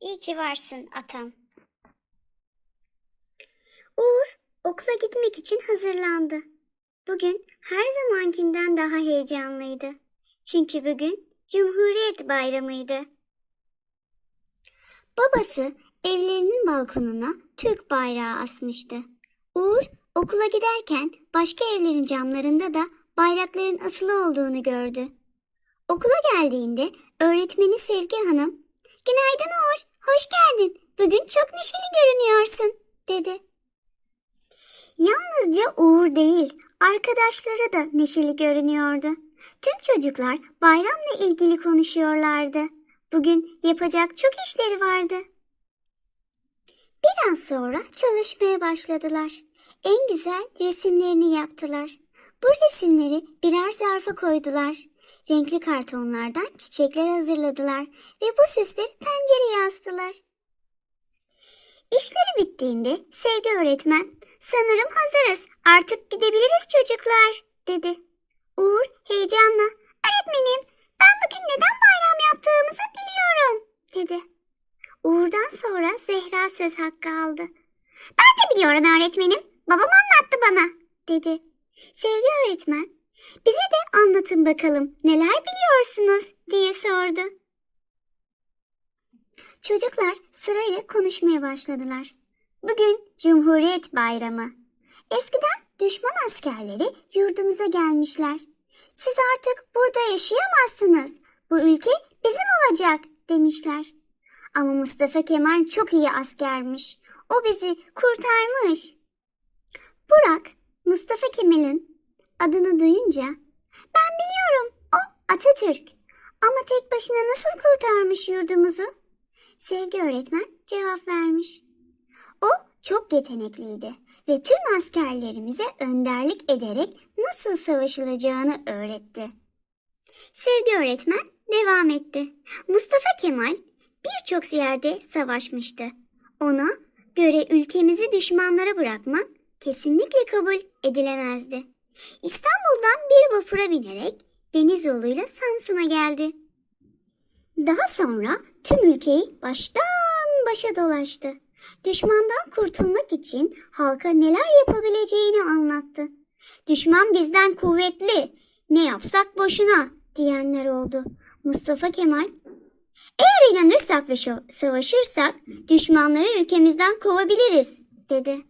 İyi ki varsın atam. Uğur okula gitmek için hazırlandı. Bugün her zamankinden daha heyecanlıydı. Çünkü bugün Cumhuriyet Bayramı'ydı. Babası evlerinin balkonuna Türk bayrağı asmıştı. Uğur okula giderken başka evlerin camlarında da bayrakların asılı olduğunu gördü. Okula geldiğinde öğretmeni Sevgi Hanım, "Günaydın Uğur, hoş geldin. Bugün çok neşeli görünüyorsun." dedi. Yalnızca Uğur değil, arkadaşları da neşeli görünüyordu. Tüm çocuklar bayramla ilgili konuşuyorlardı. Bugün yapacak çok işleri vardı. Biraz sonra çalışmaya başladılar. En güzel resimlerini yaptılar. Bu resimleri birer zarfa koydular. Renkli kartonlardan çiçekler hazırladılar ve bu süsleri pencereye astılar. İşleri bittiğinde Sevgi öğretmen, sanırım hazırız artık gidebiliriz çocuklar dedi. Uğur heyecanla, öğretmenim ben bugün neden bayram yaptığımızı biliyorum dedi. Uğur'dan sonra Zehra söz hakkı aldı. Ben de biliyorum öğretmenim. Babam anlattı bana dedi. Sevgi öğretmen, bize de anlatın bakalım neler biliyorsunuz diye sordu. Çocuklar sırayla konuşmaya başladılar. Bugün Cumhuriyet Bayramı. Eskiden düşman askerleri yurdumuza gelmişler. Siz artık burada yaşayamazsınız. Bu ülke bizim olacak demişler. Ama Mustafa Kemal çok iyi askermiş. O bizi kurtarmış. Burak, Mustafa Kemal'in adını duyunca ben biliyorum o Atatürk. Ama tek başına nasıl kurtarmış yurdumuzu? Sevgi öğretmen cevap vermiş. O çok yetenekliydi ve tüm askerlerimize önderlik ederek nasıl savaşılacağını öğretti. Sevgi öğretmen devam etti. Mustafa Kemal birçok yerde savaşmıştı. Ona göre ülkemizi düşmanlara bırakmak kesinlikle kabul edilemezdi. İstanbul'dan bir vapura binerek deniz yoluyla Samsun'a geldi. Daha sonra tüm ülkeyi baştan başa dolaştı. Düşmandan kurtulmak için halka neler yapabileceğini anlattı. Düşman bizden kuvvetli, ne yapsak boşuna diyenler oldu. Mustafa Kemal, eğer inanırsak ve savaşırsak düşmanları ülkemizden kovabiliriz dedi.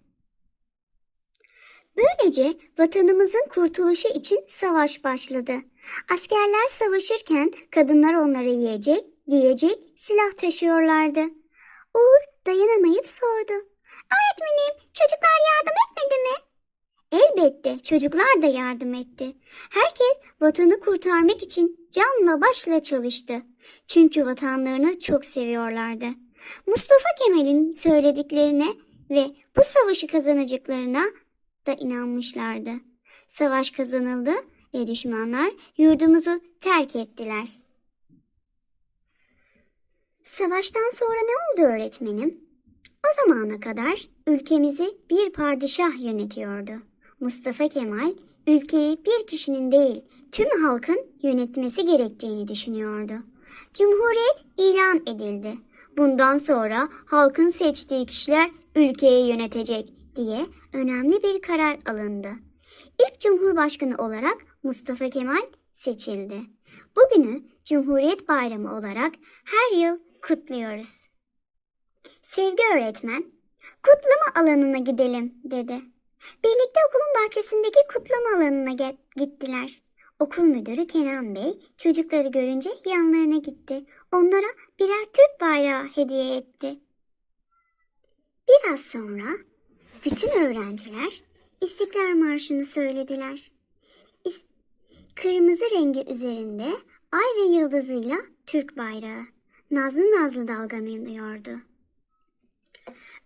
Böylece vatanımızın kurtuluşu için savaş başladı. Askerler savaşırken kadınlar onları yiyecek, giyecek, silah taşıyorlardı. Uğur dayanamayıp sordu. Öğretmenim çocuklar yardım etmedi mi? Elbette çocuklar da yardım etti. Herkes vatanı kurtarmak için canla başla çalıştı. Çünkü vatanlarını çok seviyorlardı. Mustafa Kemal'in söylediklerine ve bu savaşı kazanacaklarına da inanmışlardı. Savaş kazanıldı ve düşmanlar yurdumuzu terk ettiler. Savaştan sonra ne oldu öğretmenim? O zamana kadar ülkemizi bir padişah yönetiyordu. Mustafa Kemal ülkeyi bir kişinin değil tüm halkın yönetmesi gerektiğini düşünüyordu. Cumhuriyet ilan edildi. Bundan sonra halkın seçtiği kişiler ülkeyi yönetecek diye önemli bir karar alındı. İlk Cumhurbaşkanı olarak Mustafa Kemal seçildi. Bugünü Cumhuriyet Bayramı olarak her yıl kutluyoruz. Sevgi öğretmen, kutlama alanına gidelim dedi. Birlikte okulun bahçesindeki kutlama alanına gittiler. Okul müdürü Kenan Bey çocukları görünce yanlarına gitti. Onlara birer Türk bayrağı hediye etti. Biraz sonra bütün öğrenciler İstiklal Marşı'nı söylediler. İs- Kırmızı rengi üzerinde ay ve yıldızıyla Türk bayrağı nazlı nazlı dalgalanıyordu.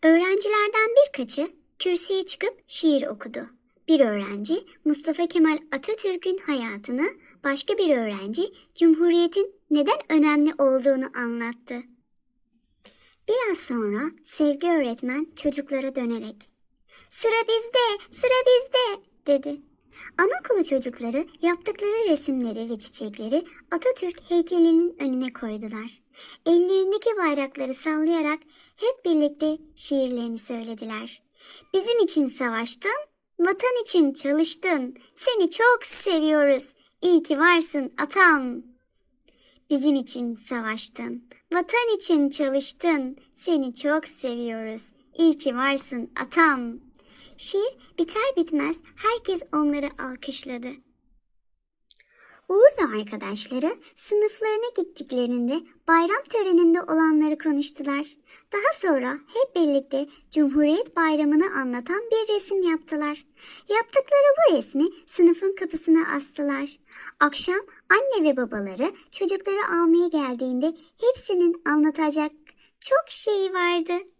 Öğrencilerden birkaçı kürsüye çıkıp şiir okudu. Bir öğrenci Mustafa Kemal Atatürk'ün hayatını, başka bir öğrenci Cumhuriyet'in neden önemli olduğunu anlattı. Biraz sonra Sevgi öğretmen çocuklara dönerek "Sıra bizde, sıra bizde." dedi. Anaokulu çocukları yaptıkları resimleri ve çiçekleri Atatürk heykelinin önüne koydular. Ellerindeki bayrakları sallayarak hep birlikte şiirlerini söylediler. Bizim için savaştın, vatan için çalıştın. Seni çok seviyoruz. İyi ki varsın atam. Bizim için savaştın, vatan için çalıştın. Seni çok seviyoruz. İyi ki varsın atam. Şiir biter bitmez herkes onları alkışladı. Uğur'la arkadaşları sınıflarına gittiklerinde bayram töreninde olanları konuştular. Daha sonra hep birlikte Cumhuriyet Bayramı'nı anlatan bir resim yaptılar. Yaptıkları bu resmi sınıfın kapısına astılar. Akşam anne ve babaları çocukları almaya geldiğinde hepsinin anlatacak çok şey vardı.